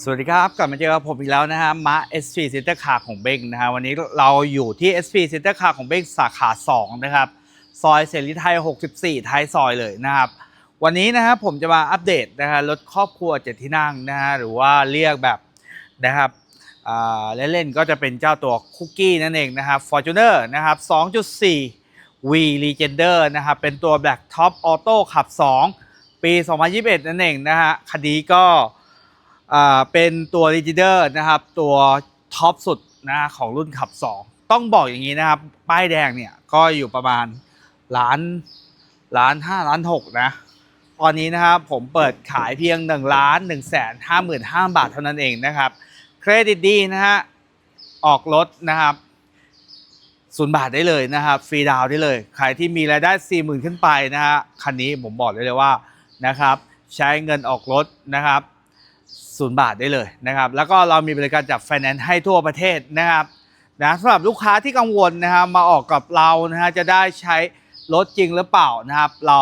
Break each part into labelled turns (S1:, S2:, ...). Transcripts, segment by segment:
S1: สวัสดีครับ กลับมาเจอกับผมอีกแล้วนะฮะมา SP Center Car ของเบ้งนะฮะวันนี้เราอยู่ที่ SP Center Car ของเบ้งสาขา 2 นะครับ ซอยเสรีไทย 64 ท้ายซอยเลยนะครับ วันนี้นะครับผมจะมาอัปเดตนะฮะรถครอบครัวเจ็ดที่นั่งนะฮะหรือว่าเรียกแบบนะครับเล่นๆก็จะเป็นเจ้าตัวคุกกี้นั่นเองนะครับ Fortuner นะครับ 2.4 V Legender นะครับเป็นตัว Black Top Auto ขับ 2 ปี 2021 นั่นเองนะฮะคันนี้ก็ เป็นตัว r e g i d e r นะครับ ตัวท็อปสุดนะของรุ่นขับ 2 ต้องบอกอย่างนี้นะครับ ป้ายแดงเนี่ยก็อยู่ประมาณล้านล้านห้าล้านหกนะ ตอนนี้นะครับผมเปิดขายเพียง1ล้าน1แสนห้าหมื่นห้าบาทเท่านั้นเองนะครับ เครดิตดีนะฮะ ออกรถนะครับศูนย์บาทได้เลยนะครับ ฟรีดาวน์ได้เลย ใครที่มีรายได้ 4 0,000 ขึ้นไปนะฮะคันนี้ผมบอกได้เลยว่านะครับ ใช้เงินออกรถนะครับ ศูนย์บาทได้เลยนะครับ แล้วก็เรามีบริการจับไฟแนนซ์ให้ทั่วประเทศนะครับนะสำหรับลูกค้าที่กังวลนะครับมาออกกับเรานะฮะจะได้ใช้รถจริงหรือเปล่านะครับ เรา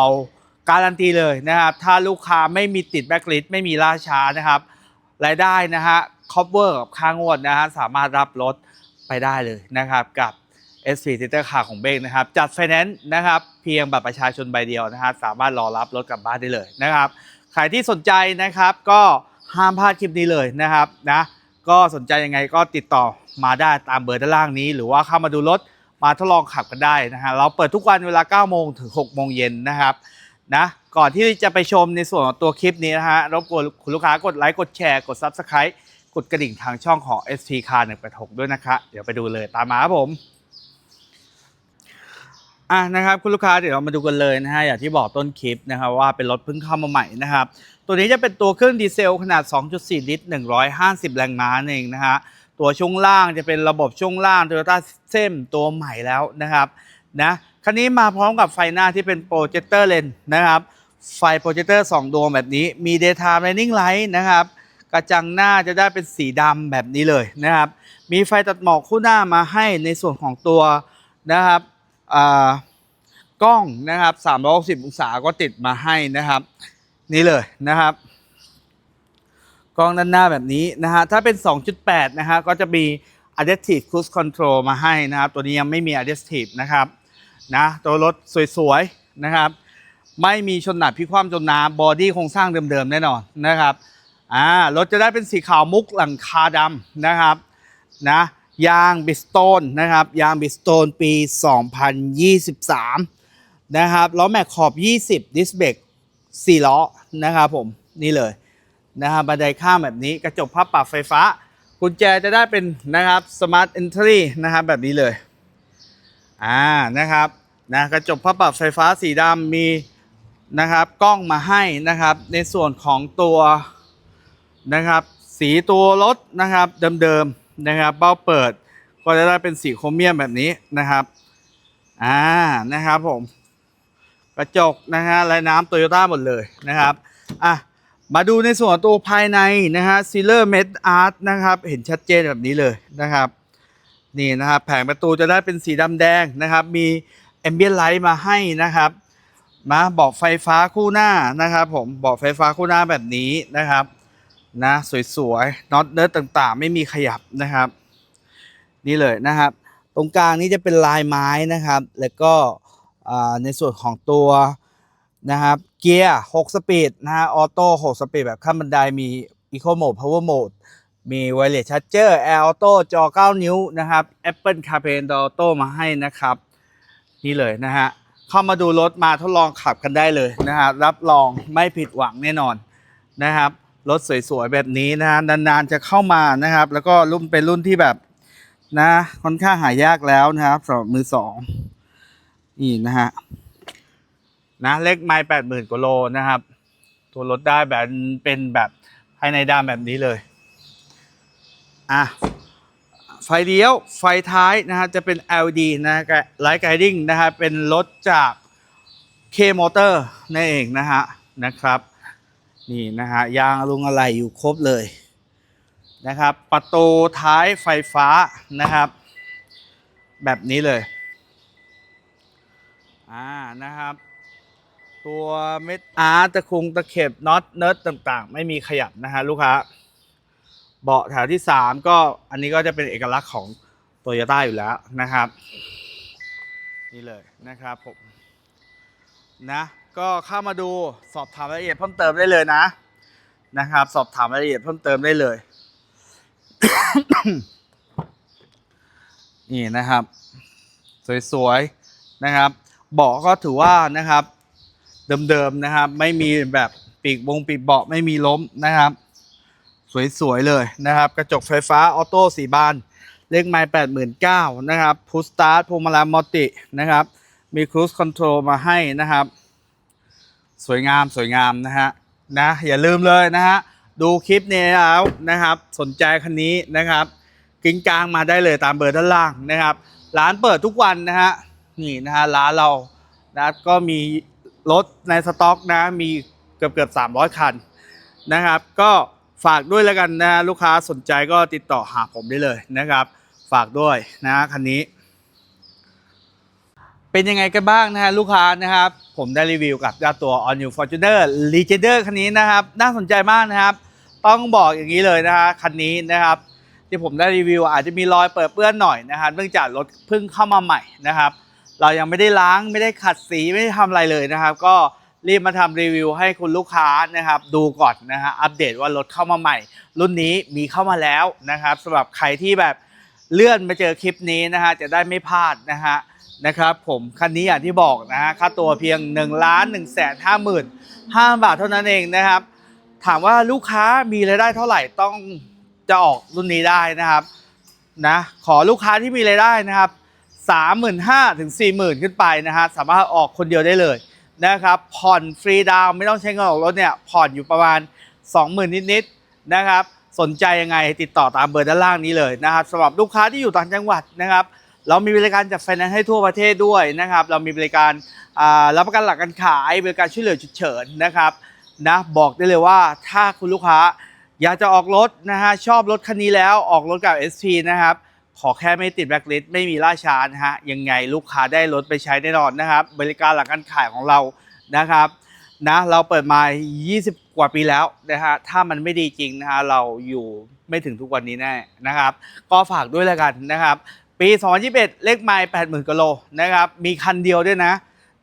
S1: การันตีเลยนะครับ ถ้าลูกค้าไม่มีติดแบ็กลิสไม่มีล่าช้านะครับ รายได้นะฮะคอ v เวอร์กับค่างวดนะฮะสามารถรับรถไปได้เลยนะครับกับ S4 t i t e r Car ของเบงนะครับ จัดไฟแนนซ์นะครับ เพียงบัตรประชาชนใบเดียวนะฮะสามารถรอรับรถกลับบ้านได้เลยนะครับใครที่สนใจนะครับก็ ห้ามพลาดคลิปนี้เลยนะครับนะก็สนใจยังไงก็ติดต่อมาได้ตามเบอร์ด้านล่างนี้ หรือว่าเข้ามาดูรถมาทดลองขับกันได้นะฮะเราเปิดทุกวันเวลา 9 โมงถึง 6 โมงเย็นนะครับนะก่อนที่จะไปชมในส่วนของตัวคลิปนี้นะฮะรบกวนคุณลูกค้ากดไลค์กดแชร์กด Subscribe กดกระดิ่งทางช่องของ ST Car 186 ด้วยนะคะ เดี๋ยวไปดูเลยตามมาครับผม อะนะครับคุณลูกค้าเดี๋ยวเรามาดูกันเลยนะฮะอย่างที่บอกต้นคลิปนะครับว่าเป็นรถเพิ่งเข้ามาใหม่นะครับ ตัวนี้จะเป็นตัวเครื่องดีเซลขนาด 2.4 ลิตร 150 แรงม้าเองนะฮะตัวช่วงล่างจะเป็นระบบช่วงล่าง Toyota System ตัวใหม่แล้วนะครับนะคันนี้มาพร้อมกับไฟหน้าที่เป็นโปรเจคเตอร์เลนนะครับไฟโปรเจคเตอร์2ดวงแบบนี้มี Daytime Running Light นะครับกระจังหน้าจะได้เป็นสีดำแบบนี้เลยนะครับมีไฟตัดหมอกคู่หน้ามาให้ในส่วนของตัวนะครับอ่า กล้องนะครับ360องศาก็ติดมาให้นะครับ นี่เลยนะครับกล้องด้านหน้าแบบนี้นะฮะถ้าเป็น 2.8 นะฮะก็จะมี adaptive cruise control มาให้นะครับ ตัวนี้ยังไม่มี adaptive นะครับนะตัวรถสวยๆนะครับ ไม่มีชนหนักพิความจมน้ำบอดี้โครงสร้างเดิมๆแน่นอนนะครับอ่ารถจะได้เป็นสีขาวมุกหลังคาดำนะครับนะยางบิสโตนนะครับ ยางบิสโตนปี 2023 นะครับล้อแม็กขอบ 20 ดิสเบรก4ล้อนะครับผมนี่เลยนะครับบันไดข้ามแบบนี้กระจกพับปรับไฟฟ้า กุญแจจะได้เป็นนะครับสมาร์ทเอนทรีนะครับแบบนี้เลยอ่านะครับนะกระจกพับปรับไฟฟ้าสีดำมีนะครับกล้องมาให้นะครับในส่วนของตัวนะครับสีตัวรถนะครับเดิมๆนะครับเบ้าเปิดก็จะได้เป็นสีโครเมียมแบบนี้นะครับอ่านะครับผม ระจกนะฮะแลายน้ำโตโยต้าหมดเลยนะครับอะมาดูในส่วนตัวภายในนะฮะซีเลอร์เมดอาร์ตนะครับ เห็นชัดเจนแบบนี้เลยนะครับ นี่นะครับแผงประตูจะได้เป็นสีดำแดงนะครับ มีแอมเบียนไลท์มาให้นะครับมาบอกไฟฟ้าคู่หน้านะครับ ผมบอกไฟฟ้าคู่หน้าแบบนี้นะครับนะสวยๆน็อตเนิร์ดต่างๆ ไม่มีขยับนะครับ นี่เลยนะครับ ตรงกลางนี้จะเป็นลายไม้นะครับ แล้วก็ ในส่วนของตัวนะครับเกียร์6สปีดนะฮะออโต้6สปีดแบบขั้นบันไดมี Eco Mode Power Mode มี Wireless Charger Air Auto จอ 9 นิ้วนะครับ Apple CarPlay Android Auto มาให้นะครับ นี่เลยนะฮะ เข้ามาดูรถมาทดลองขับกันได้เลยนะฮะรับรองไม่ผิดหวังแน่นอนนะครับ รถสวยๆ แบบนี้นะฮะนานๆจะเข้ามานะครับ แล้วก็รุ่นเป็นรุ่นที่แบบนะค่อนข้างหายากแล้วนะครับสำหรับมือสอง นี่นะฮะนะเลขไม้แปดหมื่นกว่าโลนะครับ ตัวรถได้แบบเป็นแบบภายในดำแบบนี้เลยอะไฟเลี้ยวไฟท้ายนะฮะจะเป็น LED นะไลท์ไกดิ้งนะฮะเป็นรถจาก K Motor นั่นเองนะฮะนะครับ นี่นะฮะยางลุงอะไรอยู่ครบเลยนะครับ ประตูท้ายไฟฟ้านะครับ แบบนี้เลย อ่านะครับ ตัวเม็ดอาร์ตตะคุงตะเข็บน็อตเนิร์ดต่างๆ ไม่มีขยับนะฮะลูกค้าเบาะแถวที่ 3 ก็อันนี้ก็จะเป็นเอกลักษณ์ของโตโยต้าอยู่แล้วนะครับ นี่เลยนะครับผมนะก็เข้ามาดูสอบถามรายละเอียดเพิ่มเติมได้เลยนะนะครับ สอบถามรายละเอียดเพิ่มเติมได้เลย นี่นะครับ สวยๆนะครับ เบาะก็ถือว่านะครับเดิมๆนะครับ ไม่มีแบบปีกวงปีกเบาะไม่มีล้มนะครับ สวยๆเลยนะครับ กระจกไฟฟ้าออโต้สีบานเลขไม้แปดหมื่นเก้านะครับพุชสตาร์ทพวงมาลัยมัลตินะครับ มีครู e คอนโทรลมาให้นะครับ สวยงามสวยงามนะฮะนะอย่าลืมเลยนะฮะดูคลิปนี้แล้วนะครับ สนใจคันนี้นะครับกิ้งกลางมาได้เลยตามเบอร์ด้านล่างนะครับ ร้านเปิดทุกวันนะฮะ นี่นะฮะร้านเรานะก็มีรถในสต็อกนะมีเกือบเกือบ300 คันนะครับ ก็ฝากด้วยแล้วกันนะลูกค้าสนใจก็ติดต่อหาผมได้เลยนะครับ ฝากด้วยนะคันนี้ เป็นยังไงกันบ้างนะฮะลูกค้านะครับ ผมได้รีวิวกับเจ้าตัว All New Fortuner Legender คันนี้นะครับ น่าสนใจมากนะครับ ต้องบอกอย่างนี้เลยนะฮะคันนี้นะครับ ที่ผมได้รีวิวอาจจะมีรอยเปิดเปื้อนหน่อยนะครับเนื่องจากรถเพิ่งเข้ามาใหม่นะครับ เรายังไม่ได้ล้างไม่ได้ขัดสีไม่ได้ทำอะไรเลยนะครับ ก็รีบมาทำรีวิวให้คุณลูกค้านะครับ ดูก่อนนะฮะอัปเดตว่ารถเข้ามาใหม่ รุ่นนี้มีเข้ามาแล้วนะครับสำหรับใครที่แบบเลื่อนมาเจอคลิปนี้นะฮะจะได้ไม่พลาดนะฮะนะครับผมคันนี้อย่างที่บอกนะฮะค่าตัวเพียง1นึ่งล้านหนึ่งแสนห้าหมื่นห้าบาทเท่านั้นเองนะครับ ถามว่าลูกค้ามีรายได้เท่าไหร่ต้องจะออกรุ่นนี้ได้นะครับนะขอลูกค้าที่มีรายได้นะครับ สามหมื่นห้าถึงสี่หมื่นขึ้นไปนะฮะสามารถออกคนเดียวได้เลยนะครับผ่อนฟรีดาวไม่ต้องใช้เงินออกรถเนี่ยผ่อนอยู่ประมาณ 20,000 นิดๆนะครับสนใจยังไงติดต่อตามเบอร์ด้านล่างนี้เลยนะครับสำหรับลูกค้าที่อยู่ต่างจังหวัดนะครับเรามีบริการจัดไฟแนนซ์ให้ทั่วประเทศด้วยนะครับ เรามีบริการรับประกันหลักการขายบริการช่วยเหลือฉุกเฉินนะครับนะบอกได้เลยว่าถ้าคุณลูกค้าอยากจะออกรถนะฮะชอบรถคันนี้แล้วออกรถกับ SP นะครับ ขอแค่ไม่ติดแบ็คลิสต์ไม่มีล่าช้านะฮะยังไงลูกค้าได้รถไปใช้แน่นอนนะครับ บริการหลังการขายของเรานะครับนะเราเปิดมา 20 กว่าปีแล้วนะฮะถ้ามันไม่ดีจริงนะฮะเราอยู่ไม่ถึงทุกวันนี้แน่นะครับ ก็ฝากด้วยแล้วกันนะครับ ปี 2021 เลขไมล์80,000กิโลนะครับมีคันเดียวด้วยนะ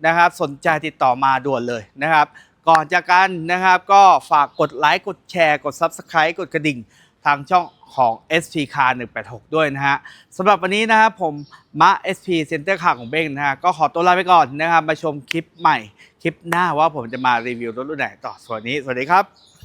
S1: นะครับ สนใจติดต่อมาด่วนเลยนะครับ ก่อนจากกันนะครับก็ฝากกดไลค์กดแชร์กด Subscribe กดกระดิ่ง ทางช่องของ SP Car 186 ด้วยนะฮะสำหรับวันนี้นะครับผมมะ SP Center Car ของเบ้งนะฮะก็ขอตัวลาไปก่อนนะครับมาชมคลิปใหม่ คลิปหน้าว่าผมจะมารีวิวรถรุ่นไหนต่อส่วนนี้ สวัสดีครับ